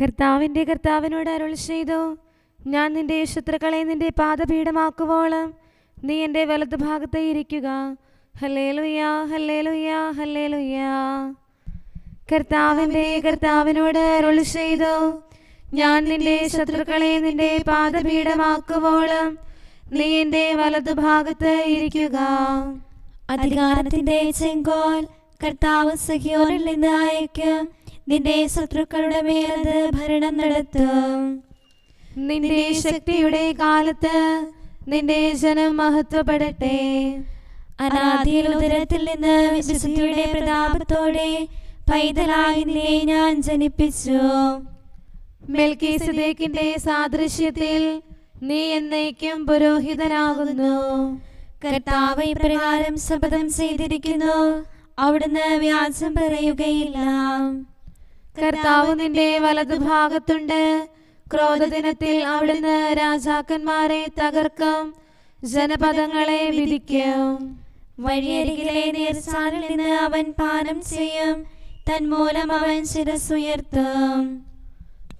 കർത്താവിന്റെ കർത്താവിനോട് അരുൾ ചെയ്തു. ഞാൻ നിന്റെ ശത്രുക്കളെ നിന്റെ പാദപീഠമാക്കുവോളം. നീ എന്റെ വലതുഭാഗത്ത് ഇരിക്കുക. ഹല്ലേലുയ്യ ഹല്ലേലുയ്യ ഹല്ലേലുയ്യ കർത്താവിന്റെ കർത്താവിനോട് അരുൾ ചെയ്തു. ഞാൻ നിന്റെ ശത്രുക്കളെ നിന്റെ പാദപീഠമാക്കുവോളം. നീ എന്റെ വലതുഭാഗത്ത് ഇരിക്കുക. അധികാരത്തിന്റെ ചെങ്കോൽ കർത്താവ് സഹിയോനിൽ നിന്ന് അയക്കും നിന്റെ ശത്രുക്കളുടെ മേലത് ഭരണം നടത്തും. നിന്റെ ശക്തിയുടെ കാലത്ത് നിന്റെ ജനം മഹത്വപ്പെടട്ടെ. അനാദിയിൽ നിന്ന് വിശുദ്ധിയുടെ പ്രതാപത്തോടെ പൈതലായി നിന്നെ ഞാൻ ജനിപ്പിച്ചു. മെൽക്കീസദേക്കിന്റെ സാദൃശ്യത്തിൽ നീ എന്നേക്കും പുരോഹിതനാകുന്നു. കർത്താവ് ഇപ്രകാരം ശപഥം ചെയ്തിരിക്കുന്നു. അവിടുന്ന് വ്യാജം പറയുകയില്ല. കർത്താവ് നിന്റെ വലതുഭാഗത്തുണ്ട് ക്രോധദിനത്തിൽ അവിടുന്ന് രാജാക്കന്മാരെ തകർക്കും. ജനപദങ്ങളെ വിധിക്കും. വഴിയരികിലെ നീർച്ചാലിൽ നിന്ന് അവൻ പാനം ചെയ്യും. തന്മൂലം അവൻ ശിരസുയർത്തും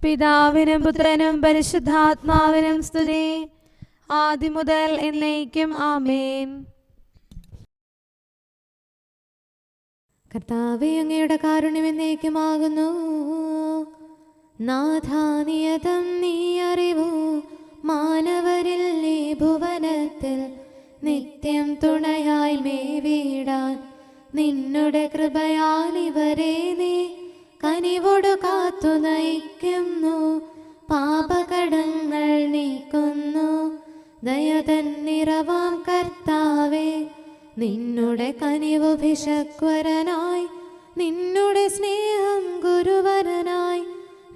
പിതാവിനും പുത്രനും പരിശുദ്ധാത്മാവിനും സ്തുതി. ആദ്യം മുതൽ എന്നേക്കും ആമേൻ. കർത്താവെ അങ്ങയുടെ കാരുണ്യം എന്നേക്കുമാകുന്നു. നാഥാനിയതം നീ അറിവൂ മാനവരിൽ നീ ഭുവനത്തിൽ നിത്യം തുണയായി മേ മേവിടാൻ. നിന്നുടെ കൃപയാൽ ഇവരെ നീ കനിവോട് കാത്തു നയിക്കുന്നു. പാപകടങ്ങൾ നീക്കുന്നു. ദയതൻ നിറവാം നിന്നുടെ കനിവ് ഭിഷക്വരനായി നിന്നുടെ സ്നേഹം ഗുരുവരനായി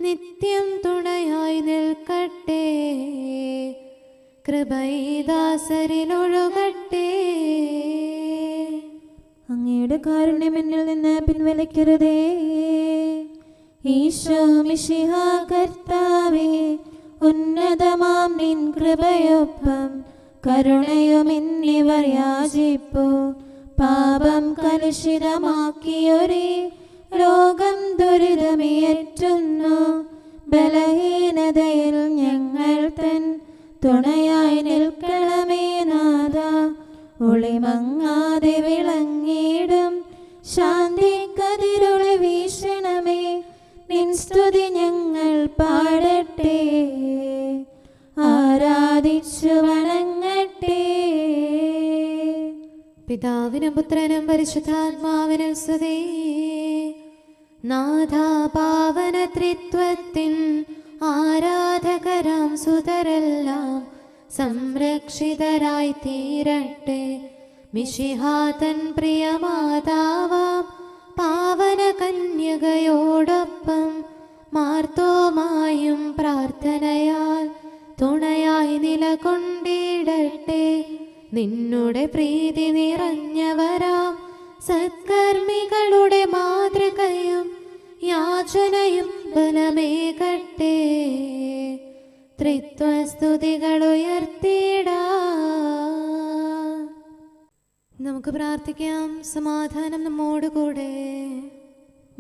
നിത്യം തുണയായി നിൽക്കട്ടെ. കൃപൈദാസരിലൊഴുകട്ടെ. അങ്ങയുടെ കാരുണ്യം എന്നിൽ നിന്ന് പിൻവലിക്കരുതേ. ഈശോ മിശിഹ കർത്താവേ ഉന്നതമാം നിൻ കൃപയൊപ്പം കരുണയുമിന്നിവർ യാചിപ്പു. പാപം കലുഷിതമാക്കിയൊരു രോഗം ദുരിതമേറ്റുന്നു. ബലഹീനതയിൽ ഞങ്ങൾ തൻ തുണയായി നിൽക്കണമേ നാഥ. ഒളിമങ്ങാതെ വിളങ്ങിയിടും ശാന്തി പിതാവിനും പുത്രനും പരിശുദ്ധാത്മാവിനും സ്തുതേ. നാഥാപാവന ത്രിത്വത്തിൻ ആരാധകരാം സുതരെല്ലാം സംരക്ഷിതരായി തീരട്ടെ മിഷിഹാതൻ പ്രിയമാതാവാം പാവന കന്യകയോടൊപ്പം മാർത്തോമായും പ്രാർത്ഥനയാൽ തുണയായി നിലകൊണ്ടിടട്ടെ. നിന്നുടെ പ്രീതി നിറഞ്ഞവരാം. സത്കർമ്മികളുടെ മാതൃകയും യാചനയും ബലമേകട്ടെ ത്രിത്വസ്തുതികൾ ഉയർത്തിടാ നമുക്ക് പ്രാർത്ഥിക്കാം. സമാധാനം നമ്മോടുകൂടെ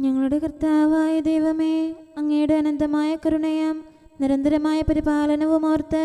ഞങ്ങളുടെ കർത്താവായ ദൈവമേ അങ്ങയുടെ അനന്തമായ കരുണയും നിരന്തരമായ പരിപാലനവും ഓർത്ത്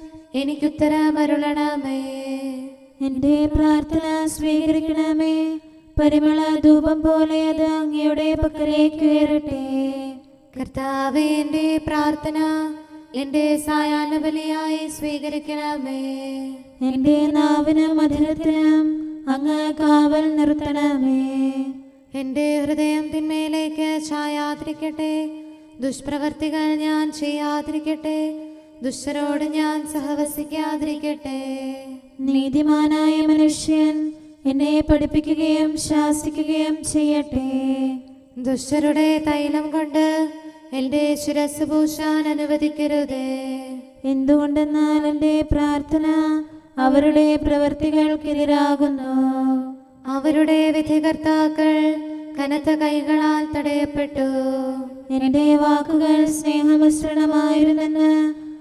എനിക്കുത്തരമരുളണമേ. എന്റെ പ്രാർത്ഥന സ്വീകരിക്കണമേ. പരിമള ധൂപം പോലെ അത് അങ്ങയുടെ പക്കലേക്ക് ഉയരട്ടെ കർത്താവേ എന്റെ പ്രാർത്ഥന എന്റെ സായാഹ്ന ബലിയായി സ്വീകരിക്കണമേ. എന്റെ നാവിനും മധുരത്തിനും അങ്ങ് കാവൽ നിർത്തണമേ. എന്റെ ഹൃദയം തിന്മയിലേക്ക് ചായാതിരിക്കട്ടെ ദുഷ്പ്രവർത്തികൾ ഞാൻ ചെയ്യാതിരിക്കട്ടെ ദുഷ്ടരോട് ഞാൻ സഹവസിക്കാതിരിക്കട്ടെ. നീതിമാനായ മനുഷ്യൻ എന്നെ പഠിപ്പിക്കുകയും ശാസിക്കുകയും ചെയ്യട്ടെ. ദുഷ്ടരുടെ തൈലം കൊണ്ട് എന്റെ ശിരസ് പൂശാൻ അനുവദിക്കരുതേ. എന്തുകൊണ്ടെന്നാൽ എന്റെ പ്രാർത്ഥന അവരുടെ പ്രവൃത്തികൾക്കെതിരാകുന്നു അവരുടെ വിധികർത്താക്കൾ കനത്ത കൈകളാൽ തടയപ്പെട്ടു. എന്റെ വാക്കുകൾ സ്നേഹമിശ്രണമായിരുന്നെന്ന്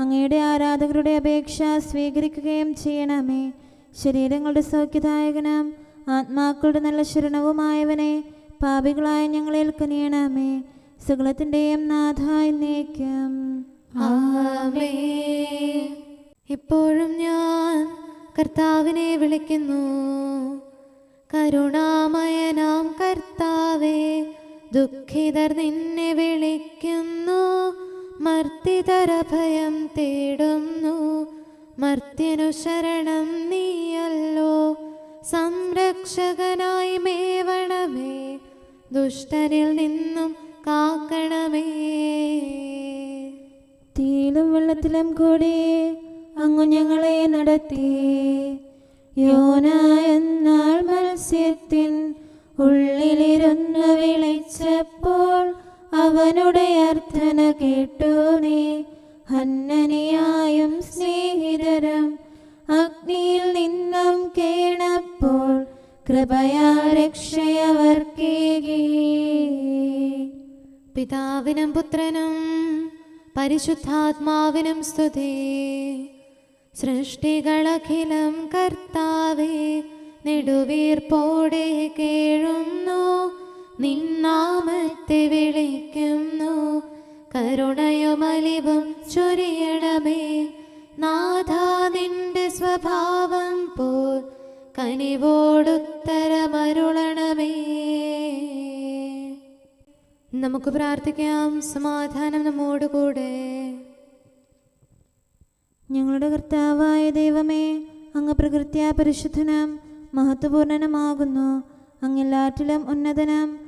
അങ്ങയുടെ ആരാധകരുടെ അപേക്ഷ സ്വീകരിക്കുകയും ചെയ്യണമേ. ശരീരങ്ങളുടെ സൗഖ്യദായകനും ആത്മാക്കളുടെ നല്ല ശരണവുമായവനെ പാപികളായ ഞങ്ങളിൽ കനിയണമേ. സകലത്തിന്റെയും നാഥായി നീക്കം ഇപ്പോഴും ഞാൻ കർത്താവിനെ വിളിക്കുന്നു. കരുണാമയനാം കർത്താവേ ദുഃഖിതർ നിന്നെ വിളിക്കുന്നു. മർത്തിതര ഭയം തേടുന്നു. മർത്യനു ശരണം നീയല്ലോ. സംരക്ഷകനായി മേവണമേ. ദുഷ്ടനിൽ നിന്നും കാക്കണമേ. തീയിലും വെള്ളത്തിലും കൂടി അങ്ങു ഞങ്ങളെ നടത്തി. യോന എന്നാൽ മത്സ്യത്തിൻ ഉള്ളിലിരുന്ന് വിളിച്ചപ്പോൾ അവനുടെ അർത്ഥന കേട്ടു നീ. ഹന്നനിയായും സ്നേഹിതരം അഗ്നിയിൽ നിന്നും കേണപ്പോൾ കൃപയാ രക്ഷയവർക്കേകി. പിതാവിനും പുത്രനും പരിശുദ്ധാത്മാവിനും സ്തുതി. സൃഷ്ടികളഖിലം കർത്താവേ നെടുവീർപ്പോടെ കേഴുന്നു. നിന്നാമത്തെ വിളിക്കുന്നു. കരുണയുമലിവും ചൊരിയണമേ. നാഥാ നിന്റെ സ്വഭാവം പോൽ കനിവോടുത്തരമരുളണമേ. നമുക്ക് പ്രാർത്ഥിക്കാം. സമാധാനം നമ്മോടുകൂടെ. ഞങ്ങളുടെ കർത്താവായ ദൈവമേ അങ്ങ് പ്രകൃത്യ പരിശുദ്ധനം മഹത്വപൂർണനമാകുന്നു അങ്ങെല്ലാറ്റിലും ഉന്നതനം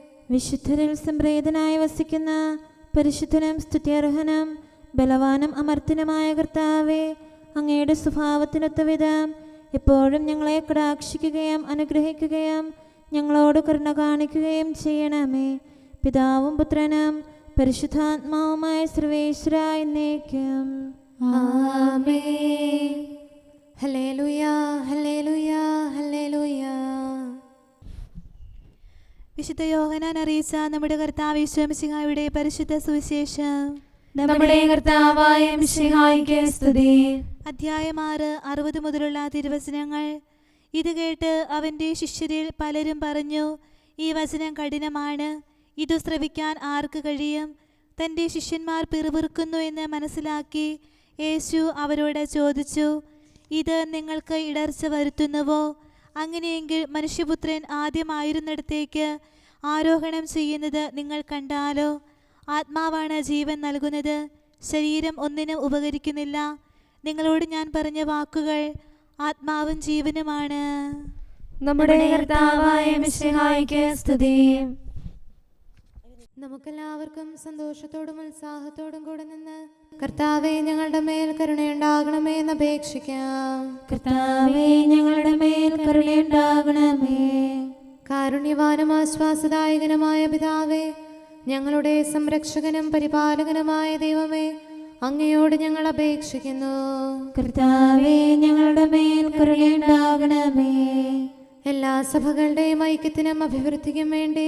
വിശുദ്ധരിൽ സംപ്രേതനായി വസിക്കുന്ന പരിശുദ്ധനും സ്തുത്യർഹനും ബലവാനും അമർത്തിനുമായ കർത്താവെ അങ്ങയുടെ സ്വഭാവത്തിനൊത്ത വിധം എപ്പോഴും ഞങ്ങളെ കടാക്ഷിക്കുകയും അനുഗ്രഹിക്കുകയും ഞങ്ങളോട് കരുണ കാണിക്കുകയും ചെയ്യണമേ. പിതാവും പുത്രനും പരിശുദ്ധാത്മാവുമായ സർവേശ്വരായി എന്നേക്കും. ആമേൻ. ഹല്ലേലൂയ ഹല്ലേലൂയ ഹല്ലേലൂയ. വിശുദ്ധ യോഹനാൻ അറിയിച്ച നമ്മുടെ കർത്താവ് വിശ്വമിശിഹായുടെ പരിശുദ്ധ സുവിശേഷം. നമ്മുടെ കർത്താവായ മിശിഹായിക്ക് സ്തുതി. അധ്യായം ആറ് അറുപത് മുതലുള്ള തിരുവചനങ്ങൾ. ഇത് കേട്ട് അവന്റെ ശിഷ്യരിൽ പലരും പറഞ്ഞു ഈ വചനം കഠിനമാണ്. ഇതു ശ്രവിക്കാൻ ആർക്ക് കഴിയും? തന്റെ ശിഷ്യന്മാർ പിറുപിറുക്കുന്നു എന്ന് മനസ്സിലാക്കി യേശു അവരോട് ചോദിച്ചു ഇത് നിങ്ങൾക്ക് ഇടർച്ച വരുത്തുന്നുവോ? അങ്ങനെയെങ്കിൽ മനുഷ്യപുത്രൻ ആദ്യമായിരുന്നിടത്തേക്ക് ആരോഹണം ചെയ്യുന്നത് നിങ്ങൾ കണ്ടാലോ? ആത്മാവാണ് ജീവൻ നൽകുന്നത്. ശരീരം ഒന്നിനും ഉപകരിക്കുന്നില്ല. നിങ്ങളോട് ഞാൻ പറഞ്ഞ വാക്കുകൾ ആത്മാവും ജീവനുമാണ്. നമ്മുടെ കർത്താവായ മിശിഹായിക്ക് സ്തുതി. നമുക്കെല്ലാവർക്കും സന്തോഷത്തോടും ഉത്സാഹത്തോടും കൂടെ നിന്ന് കർത്താവെ ഞങ്ങളുടെ മേൽ കരുണയുണ്ടാകണമേ എന്ന് അപേക്ഷിക്കാം. കർത്താവെ ഞങ്ങളുടെ മേൽ കരുണയുണ്ടാകണമേ. കാരുണ്യവാനും ആശ്വാസദായകനുമായ പിതാവേ ഞങ്ങളുടെ സംരക്ഷകനും പരിപാലകനുമായ ദൈവമേ അങ്ങയോട് ഞങ്ങൾ അപേക്ഷിക്കുന്നു. കർത്താവേ ഞങ്ങളുടെ മേൽ കരുണയുണ്ടാകണമേ. എല്ലാ സഭകളുടെയും ഐക്യത്തിനും അഭിവൃദ്ധിക്കും വേണ്ടി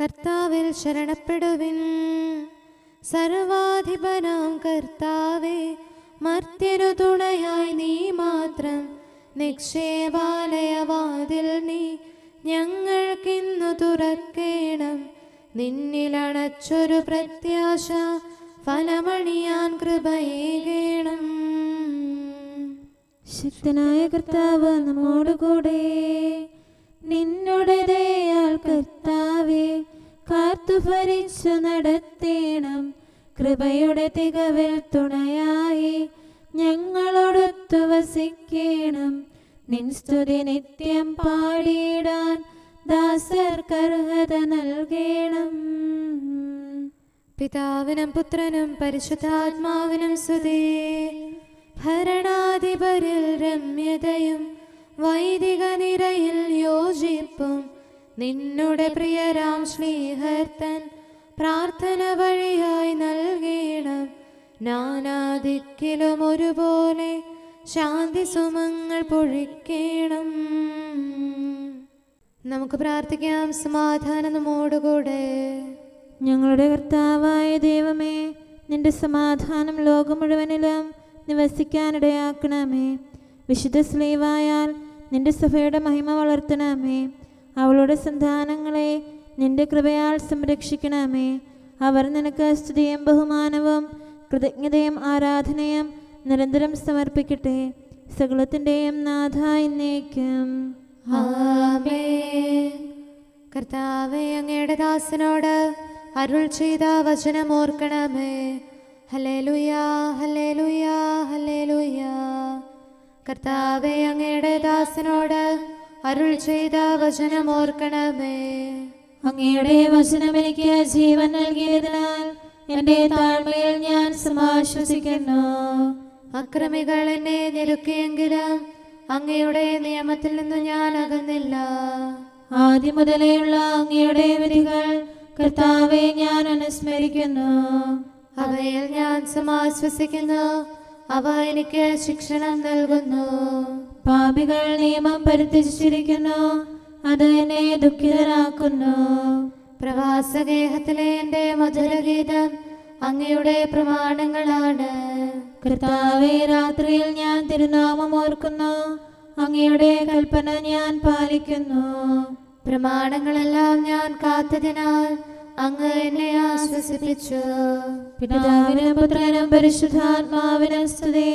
കർത്താവിൽ ശരണപ്പെടുവിൻ. സർവാധിപനാം കർത്താവേ മർത്യനു തുണയായി നീ മാത്രം നിക്ഷേപാലയവാതിൽ നീ. ഞങ്ങൾക്കിന്നു തുറക്കേണം. നിന്നിലണച്ചൊരു പ്രത്യാശ ഫലമണിയാൻ കൃപയേകേണം. ശക്തനായ കർത്താവ് നമ്മോടുകൂടെ. ഭരിച്ചു നടത്തേണം. കൃപയുടെ തികവിൽ തുണയായി ഞങ്ങളോടൊത്തു വസിക്കണം. നിൻ സ്തുതി നിത്യം പാടിയിടാൻ ദാസർക്കർഹത നൽകേണം. പിതാവിനും പുത്രനും പരിശുദ്ധാത്മാവിനും സ്തുതി. ഭരണാധിപരിൽ രമ്യതയും വൈദിക നിരയിൽ യോജിപ്പും നിന്നുടെ പ്രിയരാം ശ്രീഹർത്തൻ പ്രാർത്ഥന വഴിയായി നൽകണം നാനാദിക്കിലും ഒരുപോലെ ശാന്തി സുമങ്ങൾ പൊഴിക്കണം നമുക്ക് പ്രാർത്ഥിക്കാം. സമാധാനം നമ്മോടുകൂടെ. ഞങ്ങളുടെ കർത്താവായ ദൈവമേ നിന്റെ സമാധാനം ലോകം മുഴുവനിലും നിവസിക്കാനിടയാക്കണമേ. വിശുദ്ധ സ്ലീവായാൽ നിന്റെ സഭയുടെ മഹിമ വളർത്തണമേ. അവളുടെ സന്താനങ്ങളെ നിന്റെ കൃപയാൽ സംരക്ഷിക്കണമേ. അവർ നിനക്ക് സ്തുതിയും ബഹുമാനവും കൃതജ്ഞതയും ആരാധനയും നിരന്തരം സമർപ്പിക്കട്ടെ. സകലത്തിന്റെയും നാഥ എന്നേക്കും. കർത്താവേ അങ്ങയുടെ ദാസനോട് അരുൾ ചെയ്ത വചനം ഓർക്കണമേ. ഹലേ ലുയാ ഹലേ ലുയാ ഹലേ ലുയാ കർത്താവേ അങ്ങയുടെ ദാസനോട് അരുൾ ചെയ്ത വചനം ഓർക്കണമേ അങ്ങയുടെ വചനം എനിക്ക് ജീവൻ നൽകിയതിനാൽ എന്റെ താഴ്മയിൽ ഞാൻ സമാശ്വസിക്കുന്നു. അക്രമികൾ എന്നെ ഞെരുക്കിയെങ്കിലും അങ്ങയുടെ നിയമത്തിൽ നിന്ന് ഞാൻ അകന്നില്ല. ആദ്യം മുതലേയുള്ള അങ്ങയുടെ വിധികൾ കർത്താവെ ഞാൻ അനുസ്മരിക്കുന്നു. അവയിൽ ഞാൻ സമാശ്വസിക്കുന്നു. അവ എനിക്ക് ശിക്ഷണം നൽകുന്നു. പാപികൾ നിയമം പരിത്യജിച്ചിരിക്കുന്നു. അത് എന്നെ ദുഃഖിതരാക്കുന്നു പ്രവാസഗേഹത്തിലെ എന്റെ മധുരഗീതം അങ്ങയുടെ പ്രമാണങ്ങളാണ്. കർത്താവെ രാത്രിയിൽ ഞാൻ തിരുനാമം ഓർക്കുന്നു. അങ്ങയുടെ കൽപ്പന ഞാൻ പാലിക്കുന്നു. പ്രമാണങ്ങളെല്ലാം ഞാൻ കാത്തതിനാൽ അങ്ങ് എന്നെ ആശ്വസിപ്പിച്ചു. പിതാവിനും പുത്രനും പരിശുദ്ധാത്മാവിനും സ്തുതി.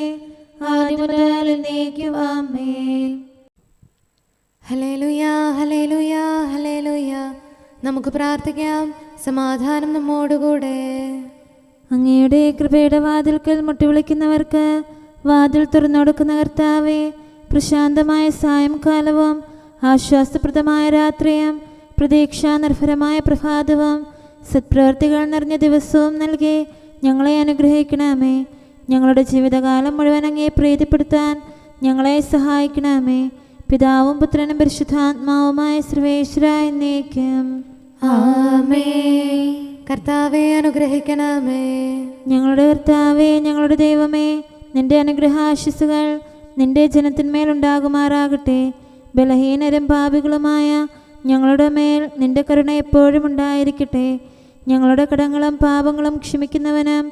ആദ്യം മുതൽ എന്നേക്കും ആമേൻ ഹലേലുയാ ഹലേലുയാ ഹലേലുയാ നമുക്ക് പ്രാർത്ഥിക്കാം. സമാധാനം നമ്മോടുകൂടെ. അങ്ങയുടെ കൃപയുടെ വാതിൽക്കൽ മുട്ടി വിളിക്കുന്നവർക്ക് വാതിൽ തുറന്നുകൊടുക്കുന്ന കർത്താവെ പ്രശാന്തമായ സായംകാലവും ആശ്വാസപ്രദമായ രാത്രിയും പ്രതീക്ഷാനിർഭരമായ പ്രഭാതവും സത്പ്രവർത്തികൾ നിറഞ്ഞ ദിവസവും നൽകി ഞങ്ങളെ അനുഗ്രഹിക്കണമേ. ഞങ്ങളുടെ ജീവിതകാലം മുഴുവൻ അങ്ങേ പ്രീതിപ്പെടുത്താൻ ഞങ്ങളെ സഹായിക്കണമേ. പിതാവും പുത്രനും പരിശുദ്ധാത്മാവുമായ സർവേശ്വര എന്നേക്കും. ആമേ. കർത്താവെ അനുഗ്രഹിക്കണമേ. ഞങ്ങളുടെ കർത്താവേ ഞങ്ങളുടെ ദൈവമേ നിന്റെ അനുഗ്രഹാശിസുകൾ നിന്റെ ജനത്തിന്മേലുണ്ടാകുമാറാകട്ടെ ബലഹീനരും പാപികളുമായ ഞങ്ങളുടെ മേൽ നിന്റെ കരുണ എപ്പോഴും ഉണ്ടായിരിക്കട്ടെ. ഞങ്ങളുടെ കടങ്ങളും പാപങ്ങളും ക്ഷമിക്കുന്നവനും